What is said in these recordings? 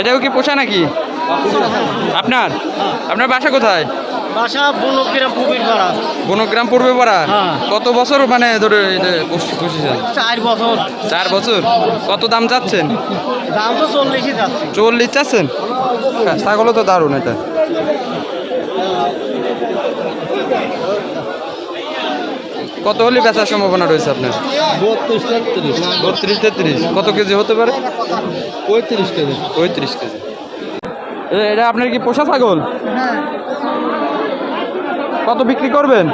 এটাও কি পোষা নাকি? আপনার? আপনার বাসা কোথায়? বাসা বনকিরা পুকুর পাড়া। বনগ্রাম পূর্বে পাড়া? হ্যাঁ। কত বছর মানে ধরে এটা চার বছর। চার বছর? কত দাম চাচ্ছেন? দাম তো চল্লিশই যাচ্ছে। চল্লিশ চাচ্ছেন? ছাগলও তো দারুণ এটা। কত হলে বেচার সম্ভাবনা রয়েছে আপনার? বত্রিশ তেত্রিশ। বত্রিশ তেত্রিশ। কত কেজি হতে পারে? পঁয়ত্রিশ কেজি। পঁয়ত্রিশ কেজি। এটা আপনার কি পোষা ছাগল? হ্যাঁ। কত বিক্রি করবেন?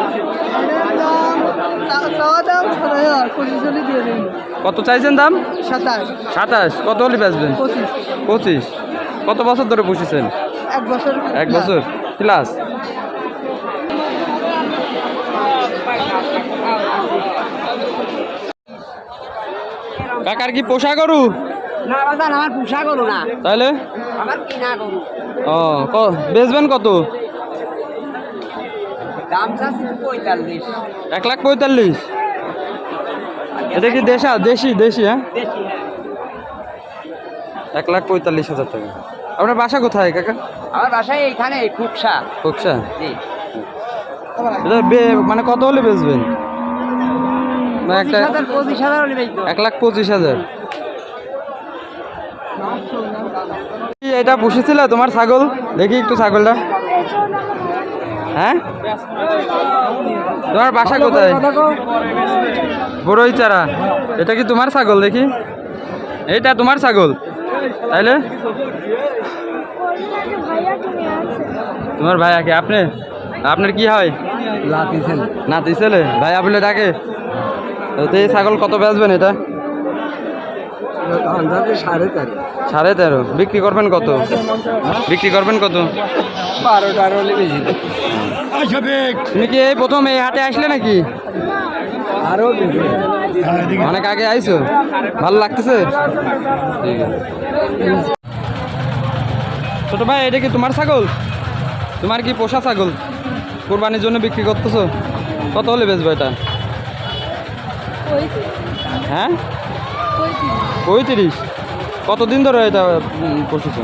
কত চাইছেন দাম? সাতাশ। সাতাশ। কত হলে বেচবেন? পঁচিশ। পঁচিশ। কত বছর ধরে পুষেছেন? এক বছর। এক বছর। ক্লাস? কাকার কি পোষা গরু? না বাজান আমার পোষা করো না। তাহলে? আমার কিনা করু ও বেচবেন কত? দাম চাচ্ছি পঁয়তাল্লিশ। এক লাখ পঁয়তাল্লিশ। এটা কি দেশা? দেশি দেশি হ্যাঁ? এক লাখ পঁয়তাল্লিশ হাজার টাকা। আপনার বাসা কোথায় কাকা? আমার বাসায় এইখানে খুবসা। কোকসা জি। মানে কত হলে বেচবেন? মানে একটা এক লাখ পঁচিশ হাজার। কি এটা পুষেছিল তোমার ছাগল? দেখি একটু ছাগলটা। হ্যাঁ? তোমার বাসা কোথায়? বড়ই চারা এটা কি তোমার ছাগল দেখি? এইটা তোমার ছাগল। তাইলে? তোমার ভাই আগে আপনি? আপনার কি হয়? নাতি ছেলে? ভাই আপনি ডাকে? তো এই ছাগল কত বেচবেন এটা? সাড়ে তেরো। বিক্রি করবেন কত? বিক্রি করবেন কত? বারো টারো বেশি। তুমি কি এই প্রথম এই হাটে আসলে নাকি? আরও অনেক আগে আইছো? ভালো লাগতেছে? ছোট ভাই এটা কি তোমার ছাগল? তোমার কি পোষা ছাগল? কোরবানির জন্য বিক্রি করতেছো? কত হলে বেচবো এটা? হ্যাঁ? পঁয়ত্রিশ। কতদিন ধরে এটা উম, পুষেছো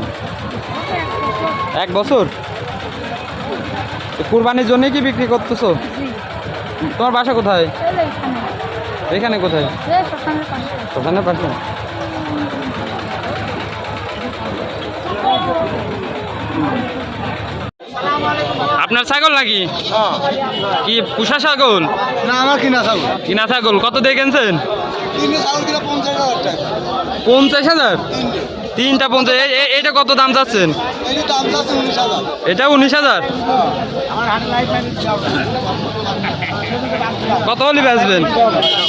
এক বছর? কোরবানির জন্য কি বিক্রি করতেছো? তোমার বাসা কোথায়? এখানে। কোথায়? ওখানে পাশে? আপনার ছাগল নাকি? কি পুষা ছাগল? না আমার কিনা থাকব কিনা ছাগল। কত দিয়ে কিনছেন? ছাগল পঞ্চাশ হাজার তিনটা। পঞ্চাশ। এটা কত দাম চাচ্ছেন? এটা উনিশ হাজার? কত হলে বেচবেন?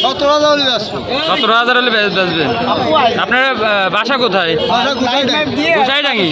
সতেরো হাজার হলে আসব সতেরো হাজার হলে বেচবেন। আপনার বাসা কোথায়? বাসা দেয় গোসাইডাঙ্গি?